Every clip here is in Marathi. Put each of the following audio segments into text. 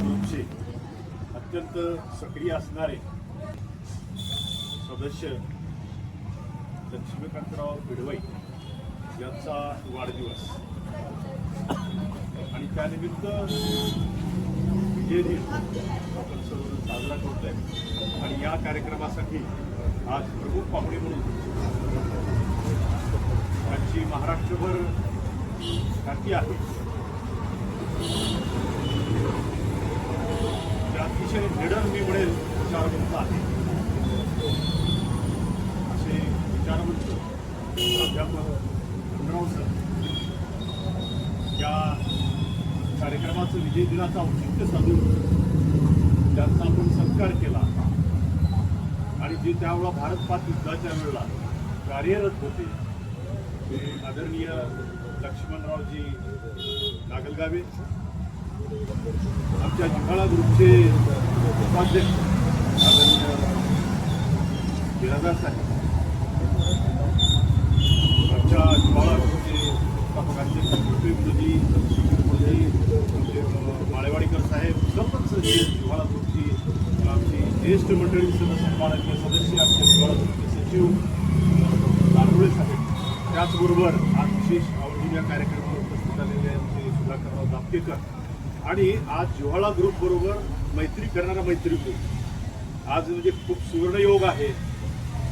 ग्रुपचे अत्यंत सक्रिय असणारे सदस्य लक्ष्मीकांतराव भिडवई यांचा वाढदिवस. आणि त्यानिमित्त विजय दिन आपण सर्व साजरा करतोय. आणि या कार्यक्रमासाठी आज प्रमुख पाहुणे म्हणून त्यांची महाराष्ट्रभर ख्याती आहे. अतिशय निडर मी म्हणेल विचारवंत आहे असे विचारवंत प्राध्यापक खंडराव सर या कार्यक्रमाचं विजय दिनाचं औचित्य साधून त्यांचा आपण सत्कार केला. आणि जे त्यावेळेला भारत पाक युद्धाच्या वेळेला कार्यरत होते ते आदरणीय लक्ष्मणरावजी नागलगावे आमच्या जिव्हाळा ग्रुपचे उपाध्यक्ष आदरणीय बिरादार साहेब. आमच्या जिव्हाळा ग्रुपचे संस्थापकाध्यक्ष कृपे विरोधी आमचे माळेवाडीकर साहेब सर्वच जे जिव्हाळा ग्रुपची आमची ज्येष्ठ मंडळी सदस्य सन्माननीय सदस्य आमचे जिव्हाळा ग्रुपचे सचिव दानोळे साहेब. त्याचबरोबर आज विशेष आवडीने या कार्यक्रमाला उपस्थित आलेले आमचे सुधाकरराव दापकेकर. आणि आज जिव्हाळा ग्रुप बरोबर मैत्री करणारा मैत्री ग्रुप आज म्हणजे खूप सुवर्णयोग आहे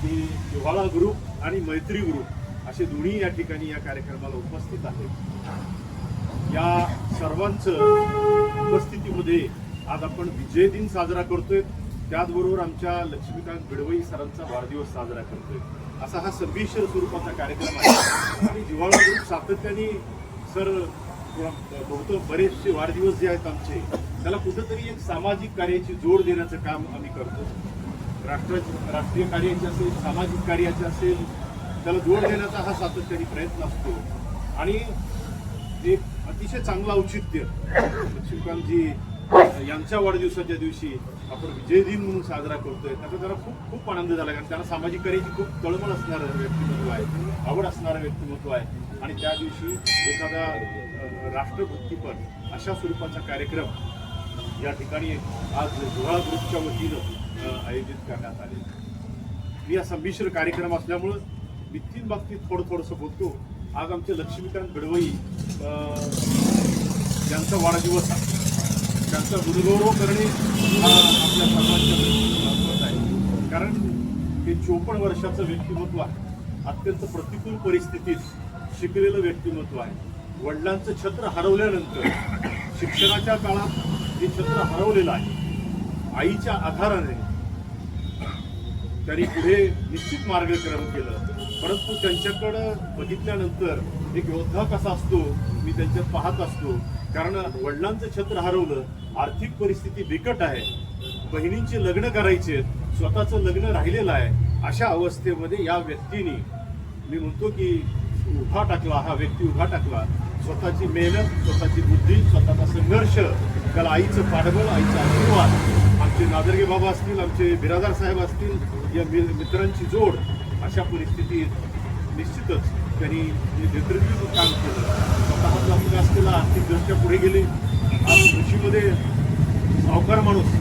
की जिव्हाळा ग्रुप आणि मैत्री ग्रुप असे दोन्ही या ठिकाणी या कार्यक्रमाला उपस्थित आहेत. या सर्वांचं उपस्थितीमध्ये आज आपण विजय दिन साजरा करतोय. त्याचबरोबर आमच्या लक्ष्मीकांत बिडवई सरांचा वाढदिवस साजरा करतोय. असा हा संमिश्र स्वरूपाचा कार्यक्रम आहे. आणि जिव्हाळा ग्रुप सातत्याने सर बहुतेक बरेचसे वाढदिवस जे आहेत आमचे त्याला कुठंतरी एक सामाजिक कार्याची जोड देण्याचं काम आम्ही करतो. राष्ट्र राष्ट्रीय कार्याचे असेल सामाजिक कार्याचे असेल त्याला जोड देण्याचा हा सातत्याने प्रयत्न असतो. आणि एक अतिशय चांगलं औचित्य लक्ष्मीकांतजी यांच्या वाढदिवसाच्या दिवशी आपण विजय दिन म्हणून साजरा करतोय. त्याचा त्याला खूप खूप आनंद झाला कारण त्यांना सामाजिक कार्याची खूप तळमळ असणारं व्यक्तिमत्व आहे आवड असणारं व्यक्तिमत्व आहे. आणि त्या दिवशी एखादा राष्ट्रभक्तीपर अशा स्वरूपाचा कार्यक्रम या ठिकाणी आज जुळा ग्रुपच्या वतीनं आयोजित करण्यात आले मी या संमिश्र कार्यक्रम असल्यामुळं मी तीन बाबतीत थोडं थोडंसं बोलतो. आज आमचे लक्ष्मीकांत गडवई यांचा वाढदिवस आहे त्यांचा गुणगौरव करणे हा आपल्या सर्वांच्या आहे. कारण हे चोपन्न वर्षाचं व्यक्तिमत्व आहे. अत्यंत प्रतिकूल परिस्थितीत शिकलेलं व्यक्तिमत्व आहे. वडिलांचं छत्र हरवल्यानंतर शिक्षणाच्या काळात हे छत्र हरवलेलं आहे. आईच्या आधाराने त्यांनी पुढे निश्चित मार्गक्रम केलं. परंतु त्यांच्याकडं बघितल्यानंतर एक योद्धा कसा असतो मी त्यांच्यात पाहत असतो. कारण वडिलांचं छत्र हरवलं आर्थिक परिस्थिती बिकट आहे. बहिणींचे लग्न करायचे स्वतःचं लग्न राहिलेलं आहे. अशा अवस्थेमध्ये या व्यक्तीने मी म्हणतो की उभा टाकला हा व्यक्ती उभा टाकला. स्वतःची मेहनत स्वतःची बुद्धी स्वतःचा संघर्ष त्याला आईचं पाठबळ आईचा आशीर्वाद. आमचे नादर्गे बाबा असतील आमचे बिरादार साहेब असतील या मित्रांची जोड अशा परिस्थितीत निश्चितच त्यांनी नेतृत्व काम केलं. स्वतःचा विकास केला आर्थिकदृष्ट्या पुढे गेले. आज कृषीमध्ये सावकार माणूस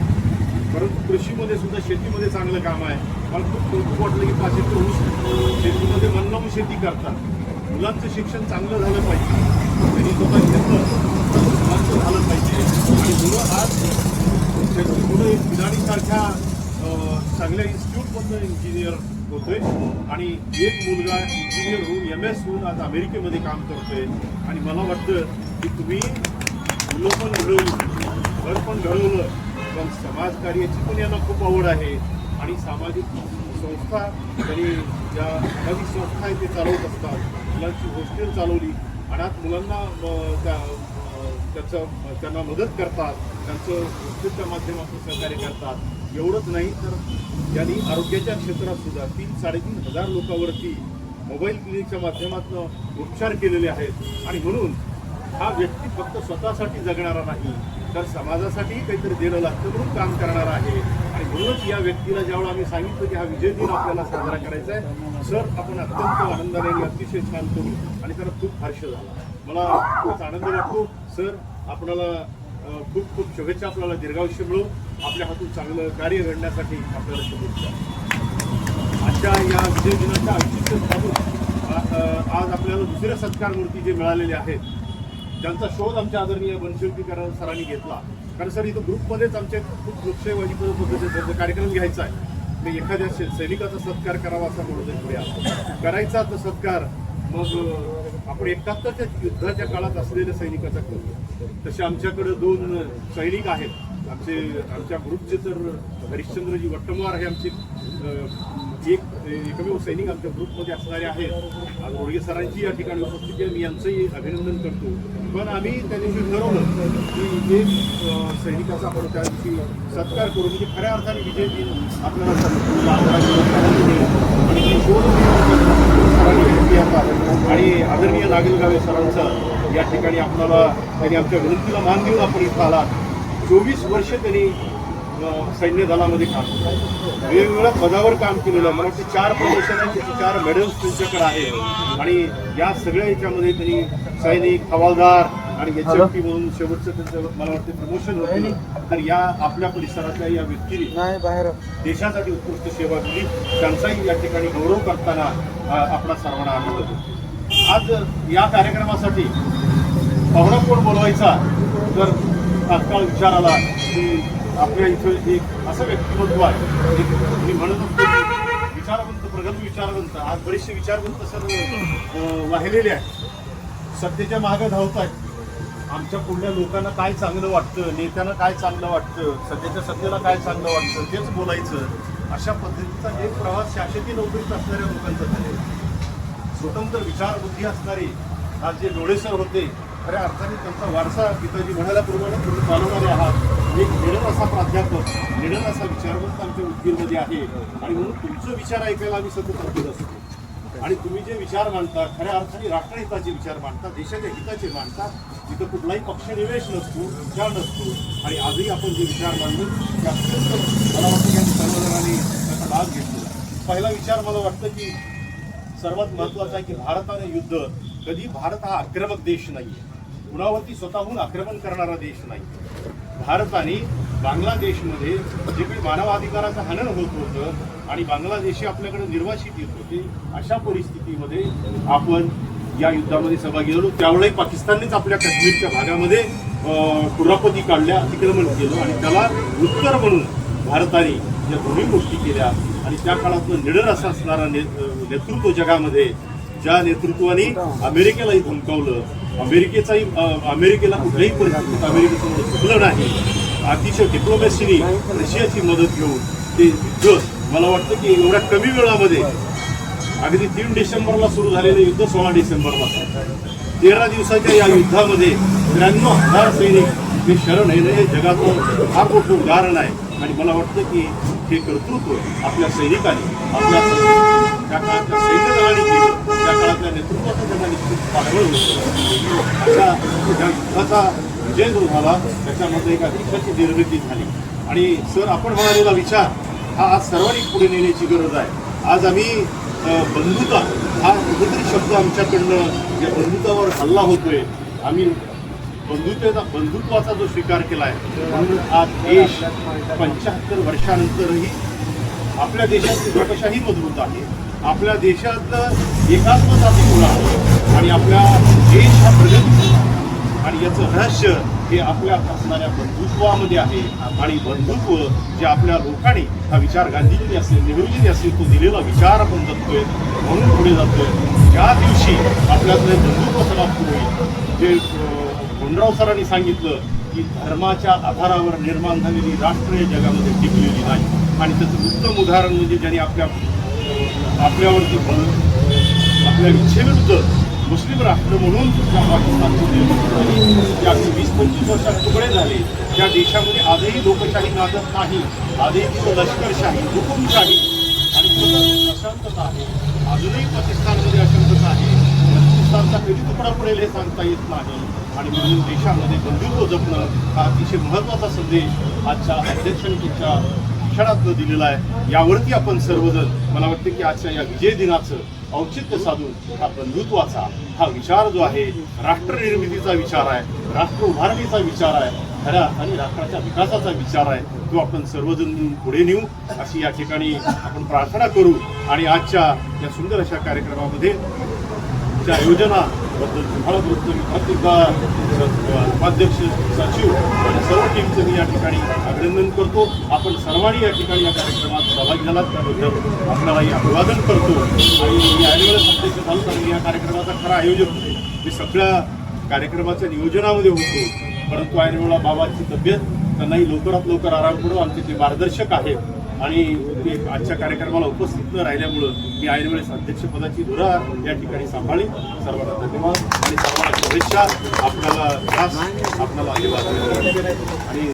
परंतु कृषीमध्ये सुद्धा शेतीमध्ये चांगलं काम आहे. मला खूप कौतुक वाटलं की पाचशे ऊस शेतीमध्ये मनलावून शेती करतात. मुलांचं शिक्षण चांगलं झालं पाहिजे. त्यांनी स्वतः घेतलं तर मुलांचं झालं पाहिजे. आणि मुलं आज त्यांची मुलं एक बिलाडीसारख्या चांगल्या इन्स्टिट्यूटमधनं इंजिनियर होतोय. आणि एक मुलगा इंजिनियर होऊन एम एस होऊन आज अमेरिकेमध्ये काम करतोय. आणि मला वाटतं की तुम्ही मुलं पण घडवली घर पण घडवलं पण समाजकार्याची पण यांना खूप आवड आहे. आणि सामाजिक संस्था आणि ज्या सामाजिक संस्था आहे ते चालवत असतात. मुलांची होस्टेल चालवली. अनाथ मुलांना त्या त्याचं त्यांना मदत करतात. त्यांचं होस्टेलच्या माध्यमातून सहकार्य करतात. एवढंच नाही तर त्यांनी आरोग्याच्या क्षेत्रात सुद्धा तीन साडेतीन हजार लोकांवरती मोबाईल क्लिनिकच्या माध्यमातून उपचार केलेले आहेत. आणि म्हणून हा व्यक्ती फक्त स्वतःसाठी जगणारा नाही. तर समाजासाठी काहीतरी देणं लागतं म्हणून काम करणार आहे. आणि म्हणूनच या व्यक्तीला ज्यावेळेला आम्ही सांगितलं की हा विजय दिन आपल्याला साजरा करायचा आहे सर आपण अत्यंत आनंदाने आणि अतिशय छान करू आणि त्याला खूप हर्ष झाला. मला खूप आनंद वाटतो. सर आपणाला खूप खूप शुभेच्छा. आपल्याला दीर्घायुष्य मिळो. आपल्या हातून चांगलं कार्य घडण्यासाठी आपल्याला शुभेच्छा. आजच्या या विजय दिनाच्या औचित्य साधून आज आपल्याला दुसरे सत्कार मूर्ती जे मिळालेले आहेत ज्यांचा शोध आमच्या आदरणीय बनशिल्पीकर सरांनी घेतला. कारण सर इथं ग्रुपमध्येच आमचे खूप लोकशाहीवादी पद्धतीचा कार्यक्रम घ्यायचा आहे मी एखाद्या सैनिकाचा सत्कार करावा असा म्हणून पुढे करायचा तर सत्कार मग आपण एकाहत्तरच्या युद्धाच्या काळात असलेल्या सैनिकाचा करतो तसे आमच्याकडे दोन सैनिक आहेत. आमचे आमच्या ग्रुपचे तर हरिश्चंद्रजी वट्टमार हे आमचे एक एकमेव सैनिक आमच्या ग्रुपमध्ये असणारे आहेत. आज रोडगे सरांची या ठिकाणी उपस्थिती आहे. मी यांचंही अभिनंदन करतो. पण आम्ही त्या दिवशी ठरवलं की जे सैनिकाचा आपण त्या दिवशी सत्कार करू. म्हणजे खऱ्या अर्थाने विजय दिन आपल्याला आणि आणि आदरणीय नागरिकावे सरांचं या ठिकाणी आपल्याला त्यांनी आमच्या विनंतीला मान देऊन आपण इथं आला चोवीस वर्ष त्यांनी सैन्य दलामध्ये काम केलं वेगवेगळ्या पदावर काम केलेलं आहे. मला वाटतं चार प्रमोशन आहेत त्याचे चार मेडल्स त्यांच्याकडे आहेत आणि या सगळ्या याच्यामध्ये त्यांनी सैनिक हवालदार आणि एच एफ टी म्हणून शेवटचं त्यांचं मला वाटतं प्रमोशन होतं. तर या आपल्या परिसरातल्या या व्यक्तीने नाही बाहेर. देशासाठी उत्कृष्ट सेवा दिली. त्यांचाही या ठिकाणी गौरव करताना आपला सर्वांना आनंद होतो. आज या कार्यक्रमासाठी पाहुणा कोण बोलवायचा? तर तात्काळ विचार आला की आपल्या इथं एक असं व्यक्तिमत्व आहे. एक मी म्हणत असतो विचारवंत प्रगत विचारवंत आज बरेचसे विचारवंत सर्व वाहिलेले आहेत. सत्तेच्या मागे धावत आहेत. आमच्या पुढल्या लोकांना काय चांगलं वाटतं नेत्यांना काय चांगलं वाटतं सध्याच्या सत्तेला काय चांगलं वाटतं तेच बोलायचं अशा पद्धतीचा एक प्रवास शासकीय नोकरीत असणाऱ्या लोकांचा झालेला स्वतंत्र विचारबुद्धी असणारे आज जे डोळेसर होते खऱ्या अर्थाने त्यांचा वारसा पिताजी म्हणाल्याप्रमाणे तुम्ही चालवणारे आहात. एक निडर असा प्राध्यापक निडर असा विचारवंत आमच्या उदगीरमध्ये आहे. आणि म्हणून तुमचं विचार ऐकायला आम्ही सतत उद्योग असतो. आणि तुम्ही जे विचार मांडता खऱ्या अर्थाने राष्ट्रहिताचे विचार मांडता देशाच्या हिताचे मांडता तिथं कुठलाही पक्षनिवेश नसतो विचार नसतो. आणि आजही आपण जे विचार मांडलो ते अत्यंत मला वाटतं की सर्वजणांनी त्याचा लाभ घेतला पहिला विचार मला वाटतं की सर्वात महत्त्वाचा आहे की भारताने युद्ध कधी भारत हा आक्रमक देश नाही आहे कुणावरती स्वतःहून आक्रमण करणारा देश नाही. भारताने बांगलादेशमध्ये जे काही मानवाधिकाराचं हनन होत होतं आणि बांगलादेशी आपल्याकडे निर्वासित येत होते अशा परिस्थितीमध्ये आपण या युद्धामध्ये सहभागी झालो. त्यावेळी पाकिस्ताननेच आपल्या काश्मीरच्या भागामध्ये कुरापती काढल्या अतिक्रमण केलं आणि त्याला उत्तर म्हणून भारताने या दोन्ही गोष्टी केल्या. आणि त्या काळातलं निडर असं असणारा ने- नेतृत्व जगामध्ये ज्या नेतृत्वाने अमेरिकेलाही धमकावलं अमेरिकेचाही अमेरिकेला कुठल्याही परिस्थितीत अमेरिकेसमोर चुकलं नाही. अतिशय डिप्लोमॅसीने रशियाची मदत घेऊन ते युद्ध मला वाटतं की एवढ्या कमी वेळामध्ये अगदी तीन डिसेंबरला सुरू झालेलं युद्ध सोळा डिसेंबरला तेरा दिवसाच्या या युद्धामध्ये त्र्याण्णव हजार सैनिक हे शरण येणं हे जगाचं फार मोठं उदाहरण आहे. आणि मला वाटतं की हे कर्तृत्व आपल्या सैनिकांनी आपल्या त्या काळातल्या सैन्य केलं त्या काळातल्या नेतृत्वाचं त्यांना निश्चित पाठबळ होतं अशा त्या युद्धाचा विजय जो झाला त्याच्यामध्ये एका अतिशय निर्मिती झाली. आणि सर आपण म्हणालेला विचार हा आज सर्वांनी पुढे नेण्याची गरज आहे. आज आम्ही बंधुता हा कुठेतरी शब्द आमच्याकडनं या बंधुतावर हल्ला होतोय आम्ही बंधुतेचा बंधुत्वाचा जो स्वीकार केला आहे म्हणून आज देश पंच्याहत्तर वर्षानंतरही आपल्या देशाची लोकशाही मजबूत आहे. आपल्या देशातलं एकात्मताची गुण आहे आणि आपल्या देश हा प्रगती आणि याचं रहस्य हे आपल्या असणाऱ्या बंधुत्वामध्ये आहे. आणि बंधुत्व जे आपल्या लोकांनी हा विचार गांधीजींनी असेल नेहरूजींनी असेल तो दिलेला विचार आपण जगतोय म्हणून पुढे जातोय. ज्या दिवशी आपल्यातलं बंधुत्व समाप्त होईल जे गुंडराव सरांनी सांगितलं की धर्माच्या आधारावर निर्माण झालेली राष्ट्र या जगामध्ये टिकलेली नाही. आणि त्याचं उत्तम उदाहरण म्हणजे ज्यांनी आपल्या आपल्यावरती आपल्या इच्छेविरुद्ध मुस्लिम राष्ट्र म्हणून त्या पाकिस्तानची झाली अगदी वीस पंचवीस वर्षात तुकडे झाले. त्या देशामध्ये आजही लोकशाही नाजत नाही आजही तिथं लष्करशाही हुकुमशाही आणि तिथं अशांतता आहे. अजूनही पाकिस्तानमध्ये अशांतता आहे. पाकिस्तानचा कधी तुकडा पडेल हे सांगता येत नाही. आणि म्हणून देशामध्ये बंधुत्व जपणं हा अतिशय महत्त्वाचा संदेश आजच्या अध्यक्षांच्या शिक्षणातनं दिलेला आहे. यावरती आपण सर्वजण मला वाटतं की आजच्या या विजय दिनाचं औचित्य साधून हा बंधुत्वाचा हा विचार जो आहे राष्ट्रनिर्मितीचा विचार आहे राष्ट्र उभारणीचा विचार आहे खऱ्या आणि राष्ट्राच्या विकासाचा विचार आहे तो आपण सर्वजण पुढे नेऊ अशी या ठिकाणी आपण प्रार्थना करू. आणि आजच्या या सुंदर अशा कार्यक्रमामध्ये त्या योजनाबद्दल तुम्हाला बोलतो मी उपाध्यक्ष सचिव आणि सर्व टीमचं मी या ठिकाणी अभिनंदन करतो. आपण सर्वांनी या ठिकाणी या कार्यक्रमात सहभागी झालात. त्याबद्दल आपल्यालाही अभिवादन करतो. आणि मी ऐनवेळेस अध्यक्ष झालो कारण या कार्यक्रमाचा खरा आयोजक होते. मी सगळ्या कार्यक्रमाच्या नियोजनामध्ये होतो. परंतु ऐनवेळा बाबाची तब्येत त्यांनाही लवकरात लवकर आराम करू आमचे जे मार्गदर्शक आहेत आणि मी आजच्या कार्यक्रमाला उपस्थित न राहिल्यामुळं मी ऐनवेळेस अध्यक्षपदाची धुरा या ठिकाणी सांभाळली सर्वांना धन्यवाद आणि सर्वांना शुभेच्छा. आपल्याला आपल्याला अभिवादन आणि